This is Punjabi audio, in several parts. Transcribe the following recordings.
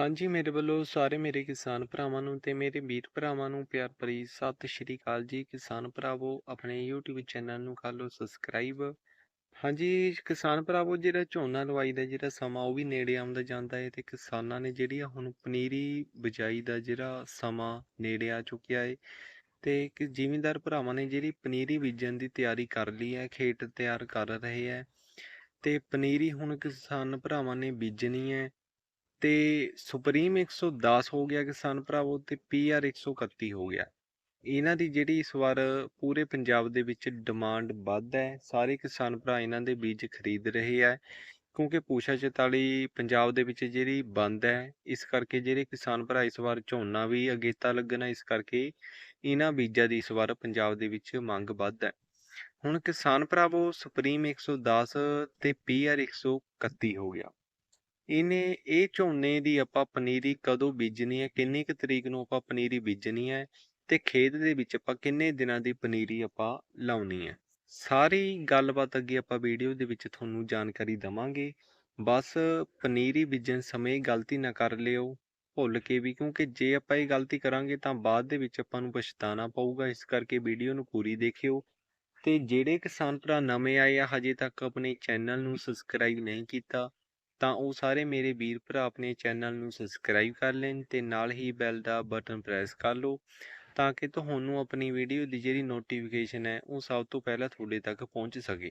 ਹਾਂਜੀ, ਮੇਰੇ ਵੱਲੋਂ ਸਾਰੇ ਮੇਰੇ ਕਿਸਾਨ ਭਰਾਵਾਂ ਨੂੰ ਤੇ ਮੇਰੇ ਵੀਰ ਭਰਾਵਾਂ ਨੂੰ ਪਿਆਰ ਭਰੀ ਸਤਿ ਸ਼੍ਰੀ ਅਕਾਲ ਜੀ। ਕਿਸਾਨ ਭਰਾਵੋ, ਆਪਣੇ YouTube ਚੈਨਲ ਨੂੰ ਕਰ ਲਓ ਸਬਸਕ੍ਰਾਈਬ ਹਾਂਜੀ, ਕਿਸਾਨ ਭਰਾਵੋ, ਜਿਹੜਾ ਝੋਨਾ ਲਵਾਈ ਦਾ ਜਿਹੜਾ ਸਮਾਂ, ਉਹ ਵੀ ਨੇੜੇ ਆਉਂਦਾ ਜਾਂਦਾ ਹੈ ਤੇ ਕਿਸਾਨਾਂ ਨੇ ਜਿਹੜੀ ਆ ਹੁਣ ਪਨੀਰੀ ਬਿਜਾਈ ਦਾ ਜਿਹੜਾ ਸਮਾਂ ਨੇੜੇ ਆ ਚੁੱਕਿਆ ਹੈ ਤੇ ਕਿ ਜ਼ਿਮੀਂਦਾਰ ਭਰਾਵਾਂ ਨੇ ਜਿਹੜੀ ਪਨੀਰੀ ਬੀਜਣ ਦੀ ਤਿਆਰੀ ਕਰ ਲਈ ਹੈ, ਖੇਤ ਤਿਆਰ ਕਰ ਰਹੇ ਹੈ ਤੇ ਪਨੀਰੀ ਹੁਣ ਕਿਸਾਨ ਭਰਾਵਾਂ ਨੇ ਬੀਜਣੀ ਹੈ। ਤੇ ਸੁਪਰੀਮ 110 ਹੋ ਗਿਆ ਕਿਸਾਨ ਭਰਾਵੋ ਤੇ ਪੀਆਰ 131 ਹੋ ਗਿਆ। ਇਹਨਾਂ ਦੀ ਜਿਹੜੀ ਇਸ ਵਾਰ ਪੂਰੇ ਪੰਜਾਬ ਦੇ ਵਿੱਚ ਡਿਮਾਂਡ ਵੱਧ ਹੈ, ਸਾਰੇ ਕਿਸਾਨ ਭਰਾ ਇਹਨਾਂ ਦੇ ਬੀਜ ਖਰੀਦ ਰਹੇ ਹੈ ਕਿਉਂਕਿ ਪੂਸ਼ਾ 44 ਪੰਜਾਬ ਦੇ ਵਿੱਚ ਜਿਹੜੀ ਬੰਦ ਹੈ, ਇਸ ਕਰਕੇ ਜਿਹੜੇ ਕਿਸਾਨ ਭਰਾ ਇਸ ਵਾਰ ਝੋਨਾ ਵੀ ਅਗੇਤਾ ਲੱਗਣਾ, ਇਸ ਕਰਕੇ ਇਹਨਾਂ ਬੀਜਾਂ ਦੀ ਇਸ ਵਾਰ ਪੰਜਾਬ ਦੇ ਵਿੱਚ ਮੰਗ ਵੱਧ ਹੈ। ਹੁਣ ਕਿਸਾਨ ਭਰਾਵੋ ਸੁਪਰੀਮ 110 ਤੇ ਪੀਆਰ 131 ਹੋ ਗਿਆ। ਇਹਨੇ ਇਹ ਝੋਨੇ ਦੀ ਆਪਾਂ ਪਨੀਰੀ ਕਦੋਂ ਬੀਜਣੀ ਹੈ? ਕਿੰਨੀ ਕੁ ਤਰੀਕ ਨੂੰ ਆਪਾਂ ਪਨੀਰੀ ਬੀਜਣੀ ਹੈ? ਤੇ ਖੇਤ ਦੇ ਵਿੱਚ ਆਪਾਂ ਕਿੰਨੇ ਦਿਨਾਂ ਦੀ ਪਨੀਰੀ ਆਪਾਂ ਲਾਉਣੀ ਹੈ? ਸਾਰੀ ਗੱਲਬਾਤ ਅੱਗੇ ਆਪਾਂ ਵੀਡੀਓ ਦੇ ਵਿੱਚ ਤੁਹਾਨੂੰ ਜਾਣਕਾਰੀ ਦਵਾਂਗੇ। ਬਸ ਪਨੀਰੀ ਬੀਜਣ ਸਮੇਂ ਗਲਤੀ ਨਾ ਕਰ ਲਿਓ, ਭੁੱਲ ਕੇ ਵੀ, ਕਿਉਂਕਿ ਜੇ ਆਪਾਂ ਇਹ ਗਲਤੀ ਕਰਾਂਗੇ ਤਾਂ ਬਾਅਦ ਦੇ ਵਿੱਚ ਆਪਾਂ ਨੂੰ ਪਛਤਾਣਾ ਪਊਗਾ। ਇਸ ਕਰਕੇ ਵੀਡੀਓ ਨੂੰ ਪੂਰੀ ਦੇਖਿਓ। ਤੇ ਜਿਹੜੇ ਕਿਸਾਨ ਭਰਾ ਨਵੇਂ ਆਏ ਆ, ਹਜੇ ਤੱਕ ਆਪਣੇ ਚੈਨਲ ਨੂੰ ਸਬਸਕ੍ਰਾਈਬ ਨਹੀਂ ਕੀਤਾ ਤਾਂ ਉਹ ਸਾਰੇ ਮੇਰੇ ਵੀਰ ਭਰਾ ਆਪਣੇ ਚੈਨਲ ਨੂੰ ਸਬਸਕ੍ਰਾਈਬ ਕਰ ਲੈਣ ਤੇ ਨਾਲ ਹੀ ਬੈਲ ਦਾ ਬਟਨ ਪ੍ਰੈਸ ਕਰ ਲਓ ਤਾਂ ਕਿ ਤੁਹਾਨੂੰ ਆਪਣੀ ਵੀਡੀਓ ਦੀ ਜਿਹੜੀ ਨੋਟੀਫਿਕੇਸ਼ਨ ਹੈ ਉਹ ਸਭ ਤੋਂ ਪਹਿਲਾਂ ਤੁਹਾਡੇ ਤੱਕ ਪਹੁੰਚ ਸਕੇ।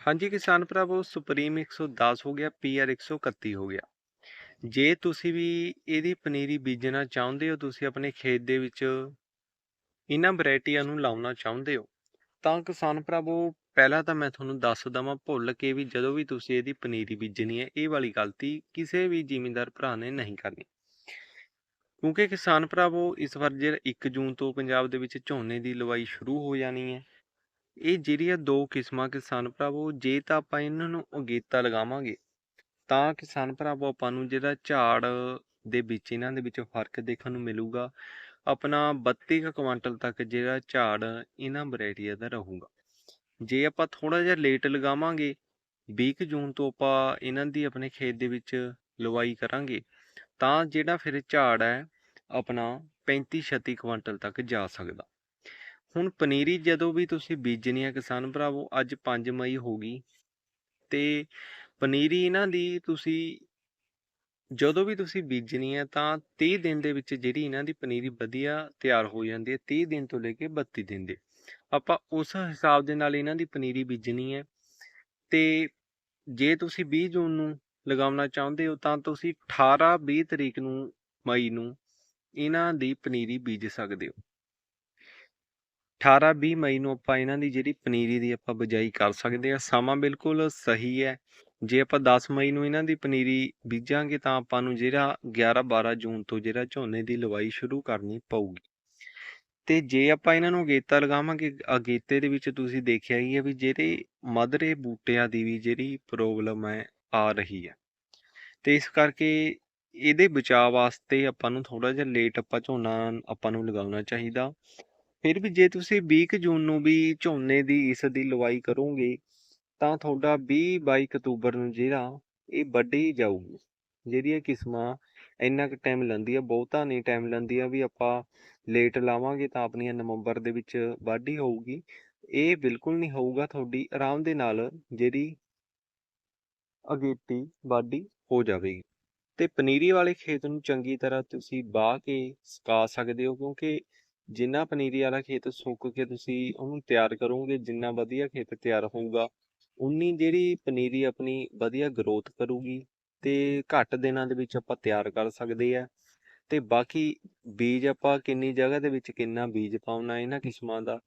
ਹਾਂਜੀ ਕਿਸਾਨ ਭਰਾਵੋ ਸੁਪਰੀਮ 110 ਹੋ ਗਿਆ ਪੀਆਰ 131 ਹੋ ਗਿਆ। ਜੇ ਤੁਸੀਂ ਵੀ ਇਹਦੀ ਪਨੀਰੀ ਬੀਜਣਾ ਚਾਹੁੰਦੇ ਹੋ, ਤੁਸੀਂ ਆਪਣੇ ਖੇਤ ਦੇ ਵਿੱਚ ਇਹਨਾਂ ਵੈਰਾਈਟੀਆਂ ਨੂੰ ਲਾਉਣਾ ਚਾਹੁੰਦੇ ਹੋ, ਤਾਂ ਕਿਸਾਨ ਭਰਾਵੋ ਪਹਿਲਾਂ ਤਾਂ ਮੈਂ ਤੁਹਾਨੂੰ ਦੱਸ ਦਵਾਂ ਭੁੱਲ ਕੇ ਵੀ ਜਦੋਂ ਵੀ ਤੁਸੀਂ ਇਹਦੀ ਪਨੀਰੀ ਬੀਜਣੀ ਹੈ, ਇਹ ਵਾਲੀ ਗਲਤੀ ਕਿਸੇ ਵੀ ਜ਼ਿਮੀਂਦਾਰ ਭਰਾ ਨੇ ਨਹੀਂ ਕਰਨੀ। ਕਿਉਂਕਿ ਕਿਸਾਨ ਭਰਾਵੋ ਇਸ ਵਾਰ ਜਿਹੜਾ 1 ਜੂਨ ਤੋਂ ਪੰਜਾਬ ਦੇ ਵਿੱਚ ਝੋਨੇ ਦੀ ਲਵਾਈ ਸ਼ੁਰੂ ਹੋ ਜਾਣੀ ਹੈ। ਇਹ ਜਿਹੜੀਆਂ ਦੋ ਕਿਸਮਾਂ ਕਿਸਾਨ ਭਰਾਵੋ ਜੇ ਤਾਂ ਆਪਾਂ ਇਹਨਾਂ ਨੂੰ ਅਗੇਤਾ ਲਗਾਵਾਂਗੇ, ਤਾਂ ਕਿਸਾਨ ਭਰਾਵੋ ਆਪਾਂ ਨੂੰ ਜਿਹੜਾ ਝਾੜ ਦੇ ਵਿੱਚ, ਇਹਨਾਂ ਦੇ ਵਿੱਚ ਫ਼ਰਕ ਦੇਖਣ ਨੂੰ ਮਿਲੂਗਾ। ਆਪਣਾ 32 ਕੁ ਕੁਆਂਟਲ ਤੱਕ ਜਿਹੜਾ ਝਾੜ ਇਹਨਾਂ ਵੈਰਾਈਟੀਆਂ ਦਾ ਰਹੂਗਾ। ਜੇ ਆਪਾਂ ਥੋੜਾ ਜਿਹਾ ਲੇਟ ਲਗਾਵਾਂਗੇ 20 ਕੁ ਜੂਨ ਤੋਂ ਆਪਾਂ ਇਹਨਾਂ ਦੀ ਆਪਣੇ ਖੇਤ ਦੇ ਵਿੱਚ ਲਵਾਈ ਕਰਾਂਗੇ, ਤਾਂ ਜਿਹੜਾ ਫਿਰ ਝਾੜ ਹੈ, ਆਪਣਾ 35 36 ਕੁਆਂਟਲ ਤੱਕ ਜਾ ਸਕਦਾ। ਹੁਣ ਪਨੀਰੀ ਜਦੋਂ ਵੀ ਤੁਸੀਂ ਬੀਜਣੀ ਹੈ ਕਿਸਾਨ ਭਰਾਵੋ, ਅੱਜ 5 ਮਈ ਹੋ ਗਈ, ਤੇ ਪਨੀਰੀ ਇਹਨਾਂ ਦੀ ਤੁਸੀਂ ਜਦੋਂ ਵੀ ਤੁਸੀਂ ਬੀਜਣੀ ਹੈ, ਤਾਂ 30 ਦਿਨ ਦੇ ਵਿੱਚ ਜਿਹੜੀ ਇਹਨਾਂ ਦੀ ਪਨੀਰੀ ਵਧੀਆ ਤਿਆਰ ਹੋ ਜਾਂਦੀ ਹੈ 30 ਦਿਨ ਤੋਂ ਲੈ ਕੇ 32 ਦਿਨ ਦੇ। ਆਪਾਂ ਉਸ ਹਿਸਾਬ ਦੇ ਨਾਲ ਇਹਨਾਂ ਦੀ ਪਨੀਰੀ ਬੀਜਣੀ ਹੈ। ਤੇ ਜੇ ਤੁਸੀਂ 20 ਜੂਨ ਨੂੰ ਲਗਾਉਣਾ ਚਾਹੁੰਦੇ ਹੋ, ਤਾਂ ਤੁਸੀਂ 18 20 ਤਰੀਕ ਨੂੰ ਮਈ ਨੂੰ ਇਹਨਾਂ ਦੀ ਪਨੀਰੀ ਬੀਜ ਸਕਦੇ ਹੋ। 18 20 ਮਈ ਨੂੰ ਆਪਾਂ ਇਹਨਾਂ ਦੀ ਜਿਹੜੀ ਪਨੀਰੀ ਦੀ ਆਪਾਂ ਬਿਜਾਈ ਕਰ ਸਕਦੇ ਆ ਸਮਾਂ ਬਿਲਕੁਲ ਸਹੀ ਹੈ। ਜੇ ਆਪਾਂ 10 ਮਈ ਨੂੰ ਇਹਨਾਂ ਦੀ ਪਨੀਰੀ ਬੀਜਾਂਗੇ, ਤਾਂ ਆਪਾਂ ਨੂੰ ਜਿਹੜਾ 11 12 ਜੂਨ ਤੋਂ ਜਿਹੜਾ ਝੋਨੇ ਦੀ ਲਵਾਈ ਸ਼ੁਰੂ ਕਰਨੀ ਪਊਗੀ। ਤੇ ਜੇ ਆਪਾਂ ਇਹਨਾਂ ਨੂੰ ਅਗੇਤਾ ਲਗਾਵਾਂਗੇ, ਅਗੇਤੇ ਦੇ ਵਿੱਚ ਤੁਸੀਂ ਦੇਖਿਆ ਹੀ ਹੈ ਵੀ ਜਿਹੜੇ ਮਧਰੇ ਬੂਟਿਆਂ ਦੀ ਵੀ ਜਿਹੜੀ ਪ੍ਰੋਬਲਮ ਹੈ, ਆ ਰਹੀ ਹੈ। ਤੇ ਇਸ ਕਰਕੇ ਇਹਦੇ ਬਚਾਅ ਵਾਸਤੇ ਆਪਾਂ ਨੂੰ ਥੋੜਾ ਜਿਹਾ ਲੇਟ ਆਪਾਂ ਝੋਨਾ ਆਪਾਂ ਨੂੰ ਲਗਾਉਣਾ ਚਾਹੀਦਾ। ਫਿਰ ਵੀ ਜੇ ਤੁਸੀਂ 20 ਜੂਨ ਨੂੰ ਵੀ ਝੋਨੇ ਦੀ ਇਸ ਦੀ ਲਵਾਈ ਕਰੋਗੇ, ਤਾਂ ਤੁਹਾਡਾ 20 22 ਅਕਤੂਬਰ ਨੂੰ ਜਿਹੜਾ, ਇਹ ਵੱਢੀ ਜਾਊਗੀ। ਜਿਹੜੀਆਂ ਕਿਸਮਾਂ ਇੰਨਾ ਕੁ ਟਾਈਮ ਲੈਂਦੀ ਆ, ਬਹੁਤਾ ਨਹੀਂ ਟਾਈਮ ਲੈਂਦੀ ਆ ਵੀ ਆਪਾਂ ਲੇਟ ਲਾਵਾਂਗੇ ਤਾਂ ਆਪਣੀਆਂ ਨਵੰਬਰ ਦੇ ਵਿੱਚ ਵਾਢੀ ਹੋਊਗੀ। ਇਹ ਬਿਲਕੁਲ ਨਹੀਂ ਹੋਊਗਾ ਤੁਹਾਡੀ ਆਰਾਮ ਦੇ ਨਾਲ ਜਿਹੜੀ ਅਗੇਤੀ ਵਾਢੀ ਹੋ ਜਾਵੇਗੀ। ਤੇ ਪਨੀਰੀ ਵਾਲੇ ਖੇਤ ਨੂੰ ਚੰਗੀ ਤਰ੍ਹਾਂ ਤੁਸੀਂ ਬਾਹ ਕੇ ਸੁਕਾ ਸਕਦੇ ਹੋ, ਕਿਉਂਕਿ ਜਿੰਨਾ ਪਨੀਰੀ ਵਾਲਾ ਖੇਤ ਸੁੱਕ ਕੇ ਤੁਸੀਂ ਉਹਨੂੰ ਤਿਆਰ ਕਰੋਗੇ, ਜਿੰਨਾ ਵਧੀਆ ਖੇਤ ਤਿਆਰ ਹੋਊਗਾ, ਉਨੀ ਜਿਹੜੀ ਪਨੀਰੀ ਆਪਣੀ ਵਧੀਆ ਗਰੋਥ ਕਰੂਗੀ। ਤੇ ਘੱਟ ਦਿਨਾਂ ਦੇ ਵਿੱਚ ਆਪਾਂ ਤਿਆਰ ਕਰ ਸਕਦੇ ਆ। ਤੇ ਬਾਕੀ ਬੀਜ ਆਪਾਂ ਕਿੰਨੀ ਜਗ੍ਹਾ ਦੇ ਵਿੱਚ ਕਿੰਨਾ ਬੀਜ ਪਾਉਣਾ, ਇਹਨਾਂ ਕਿਸਮਾਂ ਦਾ,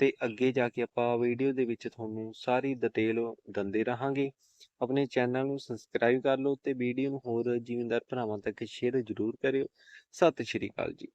ਤੇ ਅੱਗੇ ਜਾ ਕੇ ਆਪਾਂ ਵੀਡੀਓ ਦੇ ਵਿੱਚ ਤੁਹਾਨੂੰ ਸਾਰੀ ਡਿਟੇਲ ਦਿੰਦੇ ਰਹਾਂਗੇ। ਆਪਣੇ ਚੈਨਲ ਨੂੰ ਸਬਸਕ੍ਰਾਈਬ ਕਰ ਲਓ ਤੇ ਵੀਡੀਓ ਨੂੰ ਹੋਰ ਜ਼ਿਮੀਂਦਾਰ ਭਰਾਵਾਂ ਤੱਕ ਸ਼ੇਅਰ ਜ਼ਰੂਰ ਕਰਿਓ। ਸਤਿ ਸ਼੍ਰੀ ਅਕਾਲ ਜੀ।